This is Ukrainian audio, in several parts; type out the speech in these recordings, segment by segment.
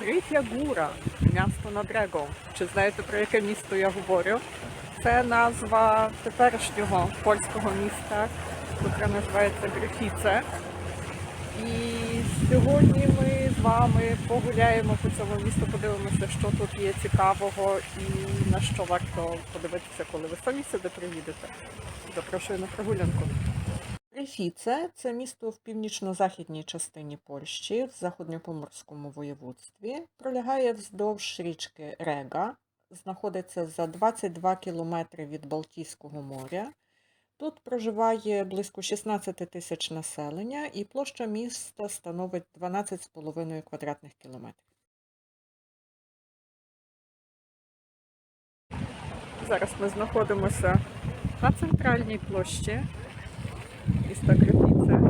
Гриф'я Гура, місто над Регом. Чи знаєте про яке місто я говорю? Це назва теперішнього польського міста, яке називається Грифіце. І сьогодні ми з вами погуляємо по цьому місту, подивимося, що тут є цікавого і на що варто подивитися, коли ви самі сюди приїдете. Запрошую на прогулянку. Грифіце це місто в північно-західній частині Польщі, в Західнопоморському воєводстві. Пролягає вздовж річки Рега, знаходиться за 22 кілометри від Балтійського моря. Тут проживає близько 16 тисяч населення і площа міста становить 12,5 квадратних кілометрів. Зараз ми знаходимося на центральній площі міста Грифіце.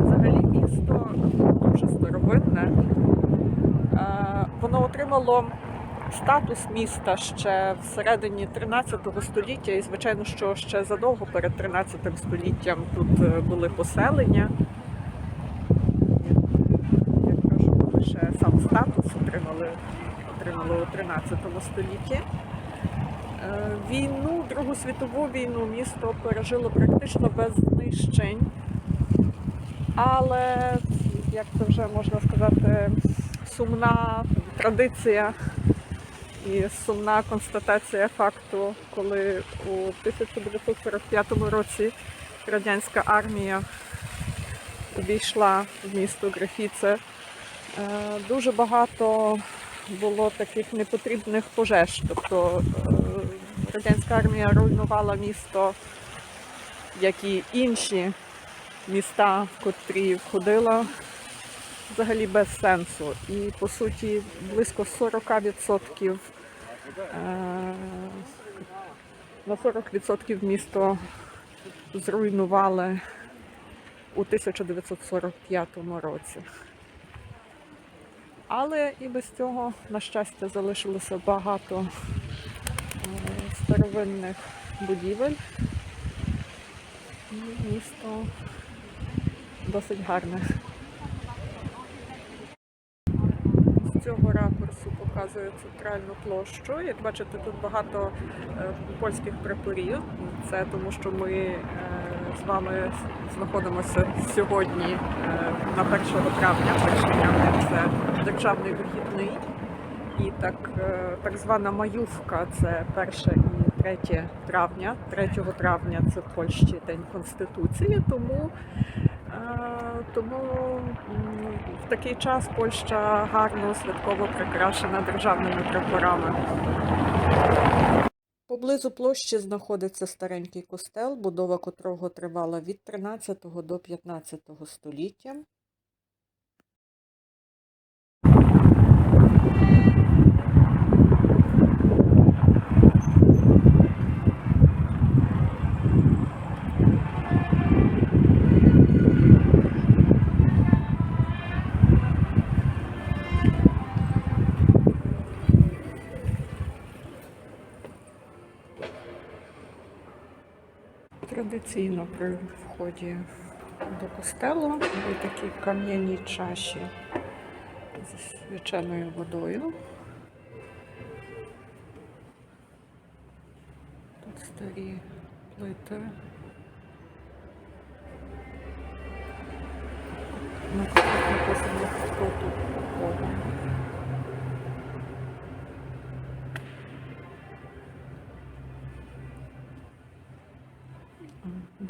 Взагалі місто дуже старовинне. Е, Воно отримало статус міста ще в середині 13 століття, і звичайно, що ще задовго перед 13 століттям тут е, були поселення. Я кажу, лише сам статус отримали, отримали у 13 столітті. Е, Війну, Другу світову війну місто пережило практично без знищень. Але, як це вже можна сказати, сумна традиція і сумна констатація факту, коли у 1945 році радянська армія увійшла в місто Графіце, е, дуже багато було таких непотрібних пожеж. Тобто е, радянська армія руйнувала місто, як і інші міста, в котрі входила взагалі без сенсу. І по суті близько 40% е, на 40% місто зруйнували у 1945 році. Але і без цього, на щастя, залишилося багато е, старовинних будівель. І місто досить гарне. З цього ракурсу показую центральну площу. Як бачите, тут багато е, польських прапорів. Це тому, що ми е, з вами знаходимося сьогодні е, на 1 травня. 1 травня це державний вихідний. І так, е, так звана маювка це 1 і 3 травня. 3 травня це в Польщі День Конституції, тому Е, Тому в такий час Польща гарно святково прикрашена державними прапорами. Поблизу площі знаходиться старенький костел, будова котрого тривала від 13 до 15 століття. Традиційно при вході до костелу є такі кам'яні чаші зі свяченою водою. Тут старі плити. На котрих написано, хто тут Бога.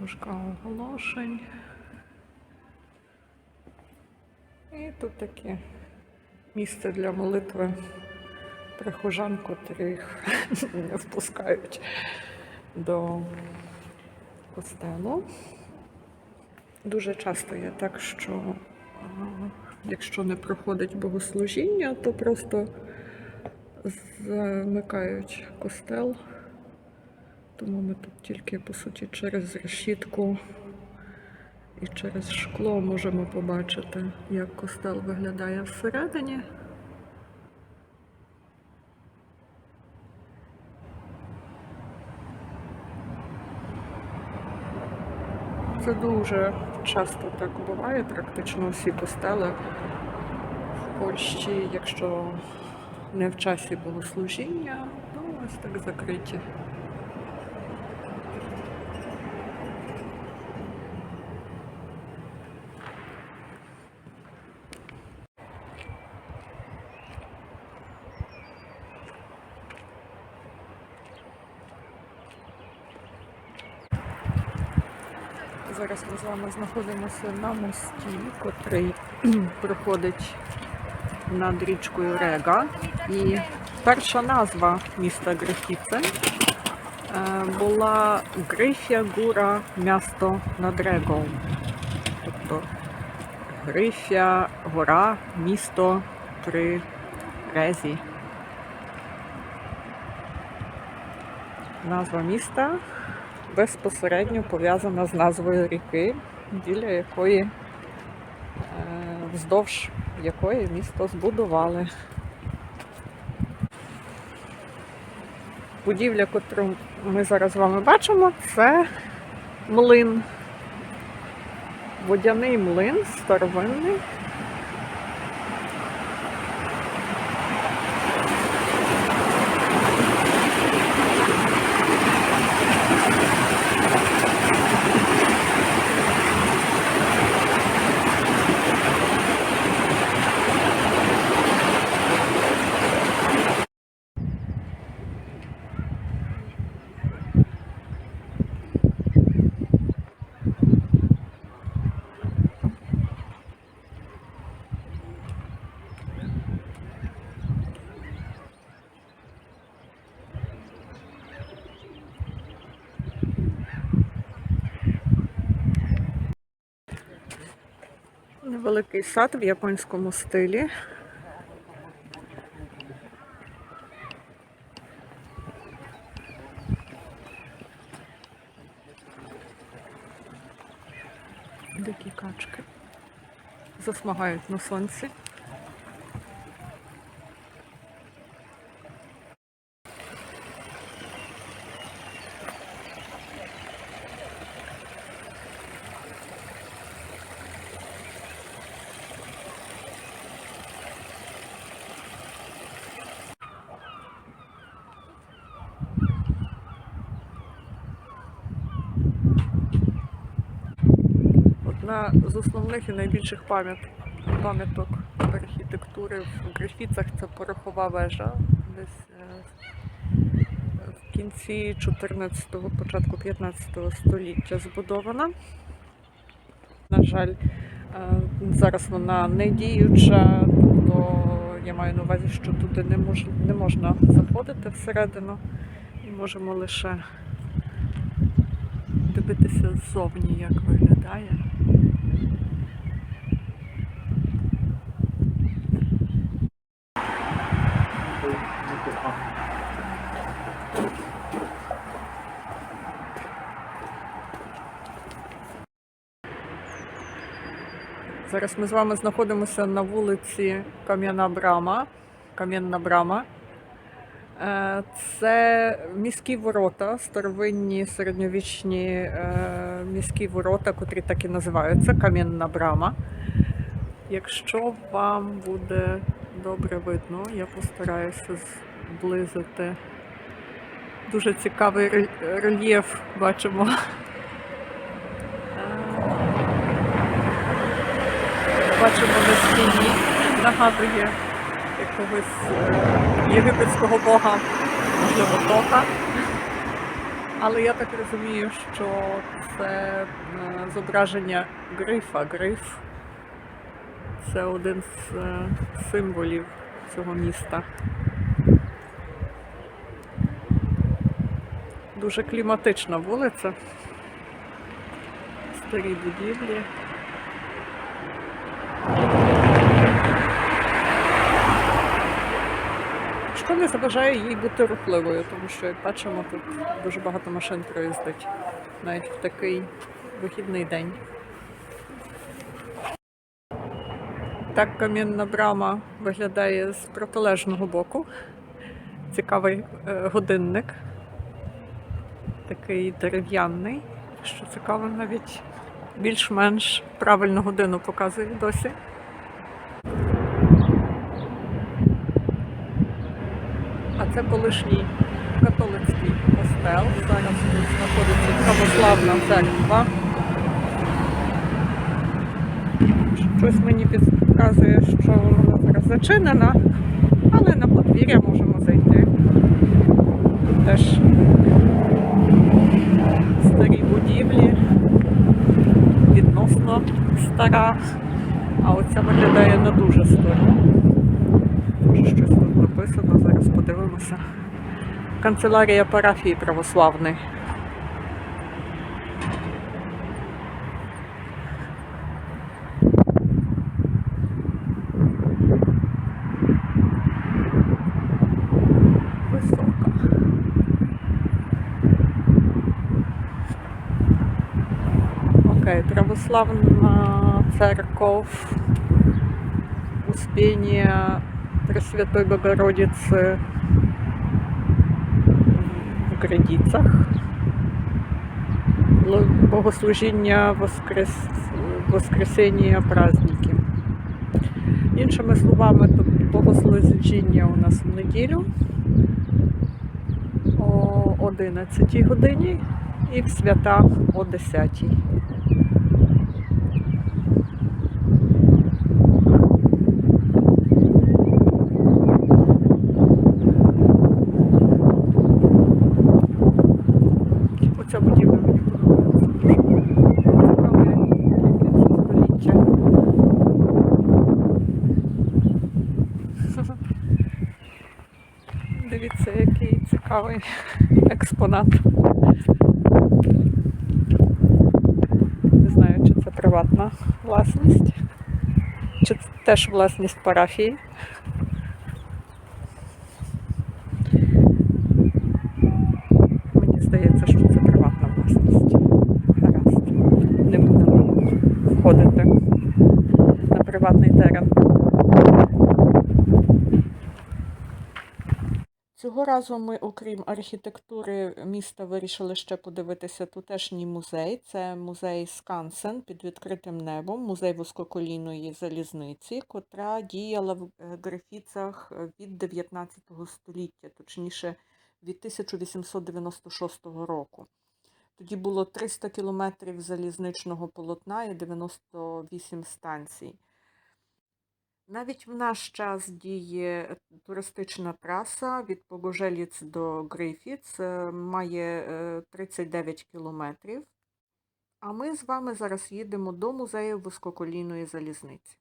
Дошка оголошень. І тут таке місце для молитви прихожан, котрих не впускають до костелу. Дуже часто є так, що якщо не проходить богослужіння, то просто замикають костел. Тому ми тут тільки, по суті, через решітку і через шкло можемо побачити, як костел виглядає всередині. Це дуже часто так буває, практично всі костели в Польщі, якщо не в часі богослужіння, то ось так закриті. Зараз ми з вами знаходимося на мості, котрий проходить над річкою Рега. І перша назва міста Грифіце е, була Грифія Гура місто над Регом. Тобто Грифія гора, місто при Резі. Назва міста безпосередньо пов'язана з назвою ріки, біля якої е, вздовж якої місто збудували. Будівля, яку ми зараз з вами бачимо, це млин. Водяний млин старовинний. Невеликий сад в японському стилі. Дикі качки засмагають на сонці. Одна з основних і найбільших пам'ят- пам'яток архітектури в Грифіцах це порохова вежа. Десь е, в кінці 14-го, початку 15-го століття збудована. На жаль, е, зараз вона не діюча, тобто я маю на увазі, що туди не, мож, не можна заходити всередину і можемо лише дивитися ззовні, як виглядає. Зараз ми з вами знаходимося на вулиці Кам'яна Брама. Кам'яна Брама. Е, Це міські ворота, старовинні середньовічні е, міські ворота, котрі так і називаються Кам'яна Брама. Якщо вам буде добре видно, я постараюся зблизити. Дуже цікавий рельєф бачимо. Е, Бачимо на стіні, нагадує якогось е, єгипетського бога, можливо, Тоха. Але я так розумію, що це е, зображення грифа. Гриф це один з е, символів цього міста. Дуже кліматична вулиця. Старі будівлі. Не заважає їй бути рухливою, тому що, як бачимо, тут дуже багато машин проїздить навіть в такий вихідний день. Так камінна брама виглядає з протилежного боку. Цікавий е, годинник. Такий дерев'яний, що цікаво, навіть більш-менш правильну годину показує досі. Це колишній католицький костел. Зараз тут знаходиться православна церква. Щось мені підказує, що вона зараз зачинена, але на подвір'я можемо зайти. Теж старі будівлі, відносно стара, а оця виглядає не дуже старо. Написано, зараз подивимося. Канцелярія парафії православної. Окей, православна церковь Успения Пресвятой Богородицы в Градицах. Богослужіння Воскрес... Воскресіння праздники. Іншими словами, богослужіння у нас в неділю о 11 годині і в свята о 10. Оця будівля мені подобається дуже. Цікаве якесь століття. Дивіться, який цікавий експонат. Не знаю, чи це приватна власність, чи це теж власність парафії. Мені здається, що це приватна власність. Гаразд. Не будемо входити на приватний терен. Цього разу ми, окрім архітектури міста, вирішили ще подивитися тутешній музей. Це музей Скансен під відкритим небом, музей вузькоколійної залізниці, котра діяла в е, Грифіцах е, від 19 століття, точніше від 1896 року. Тоді було 300 кілометрів залізничного полотна і 98 станцій. Навіть в наш час діє туристична траса від Погожеліць до Грифіц, е, має е, 39 кілометрів. А ми з вами зараз їдемо до музею вузькоколійної залізниці.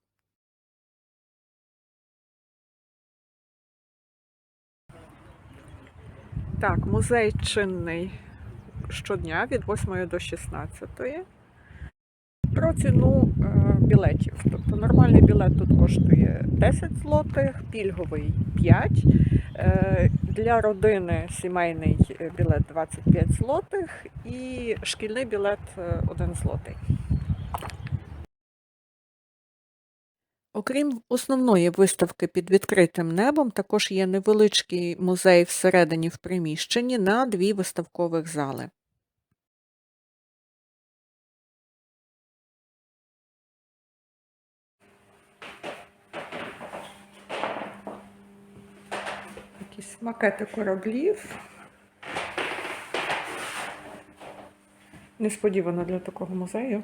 Так, музей чинний щодня від 8 до 16. Про ціну е, білетів. Тобто нормальний білет тут коштує 10 злотих, пільговий 5. Е, для родини сімейний е, білет 25 злотих і шкільний білет е, 1 злотий. Окрім основної виставки під відкритим небом, також є невеличкий музей всередині в приміщенні на дві виставкових зали. Макети кораблів. Несподівано для такого музею.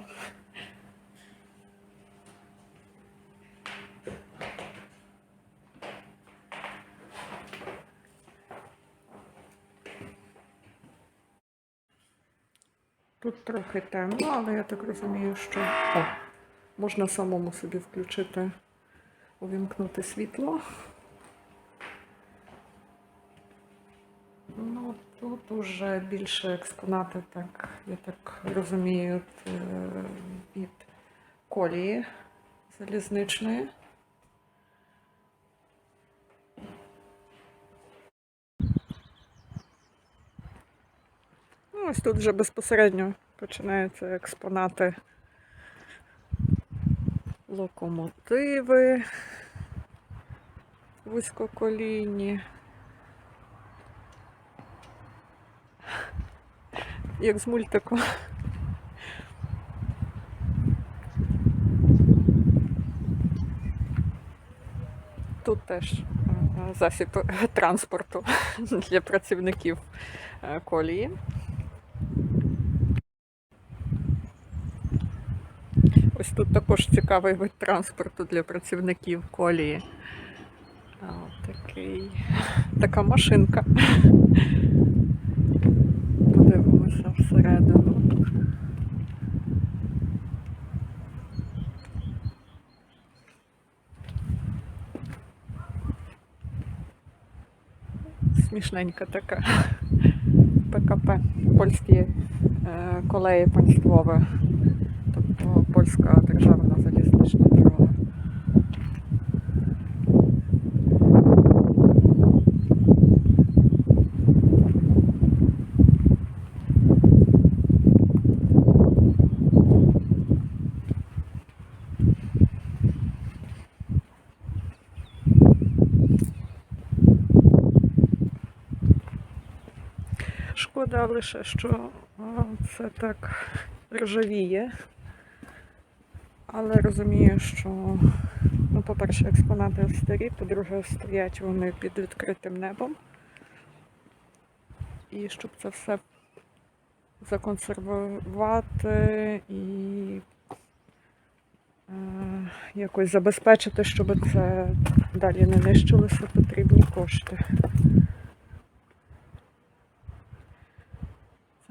Тут трохи темно, але я так розумію, що О, можна самому собі включити, увімкнути світло. Ну, тут уже більше експонати, так, я так розумію, е, від колії залізничної. Ну, ось тут вже безпосередньо починаються експонати локомотиви вузькоколійні. Як з мультику. Тут теж е, е, засіб транспорту для працівників е, колії. Ось тут також цікавий вид транспорту для працівників колії. А, от такий, така машинка. Подивимося всередину. Смішненька така. ПКП. Польські е, колеї панствове. Тобто польська державна залізнична. Шкода лише, що це так ржавіє. Але розумію, що, ну, по-перше, експонати старі, по-друге, стоять вони під відкритим небом. І щоб це все законсервувати і е, якось забезпечити, щоб це далі не нищилося, потрібні кошти.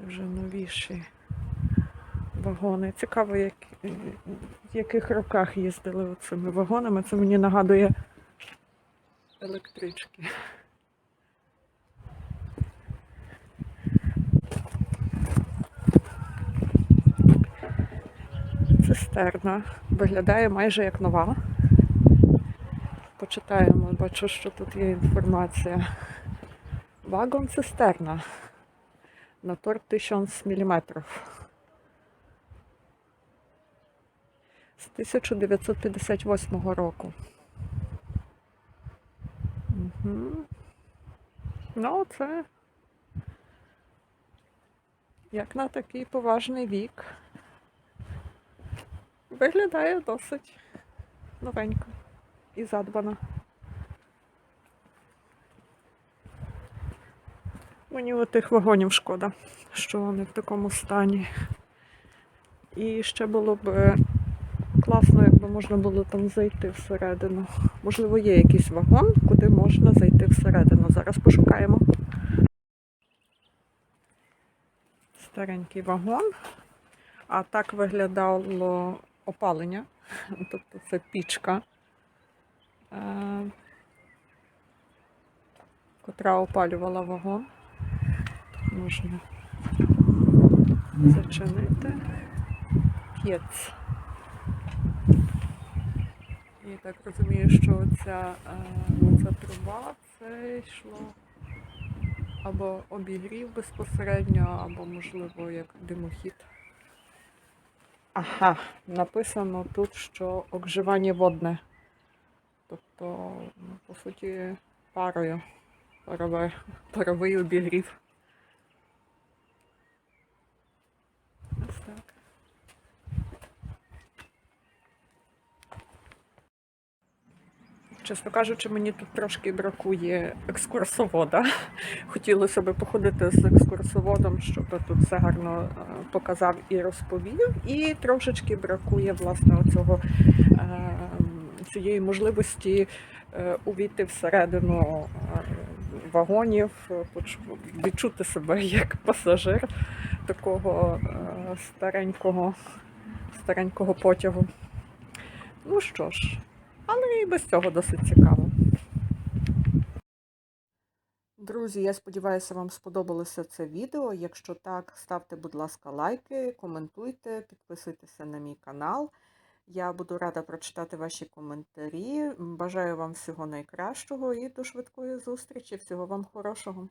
Це вже новіші вагони. Цікаво, як, в яких роках їздили цими вагонами. Це мені нагадує електрички. Цистерна. Виглядає майже як нова. Почитаємо, бачу, що тут є інформація. Вагон цистерна. Мотор 1000 мм. З 1958 року. Угу. Ну, це як на такий поважний вік. Виглядає досить новенько і задбано. Мені отих вагонів шкода, що вони в такому стані. І ще було б е, класно, якби можна було там зайти всередину. Можливо, є якийсь вагон, куди можна зайти всередину. Зараз пошукаємо. Старенький вагон. А так виглядало опалення. Тобто це пічка, е, котра опалювала вагон. Можна зачинити. П'єц. І так розумію, що ця, ця труба це йшло або обігрів безпосередньо, або, можливо, як димохід. Ага, написано тут, що обживання водне. Тобто, ну, по суті, парою. Паровий обігрів. Ось так. Чесно кажучи, мені тут трошки бракує екскурсовода. Хотілося б походити з екскурсоводом, щоб тут все гарно е, показав і розповів. І трошечки бракує власне оцього, е, цієї можливості е, увійти всередину вагонів, відчути себе як пасажир такого старенького, старенького потягу. Ну що ж, і без цього досить цікаво. Друзі, я сподіваюся, вам сподобалося це відео. Якщо так, ставте, будь ласка, лайки, коментуйте, підписуйтеся на мій канал. Я буду рада прочитати ваші коментарі. Бажаю вам всього найкращого і до швидкої зустрічі. Всього вам хорошого.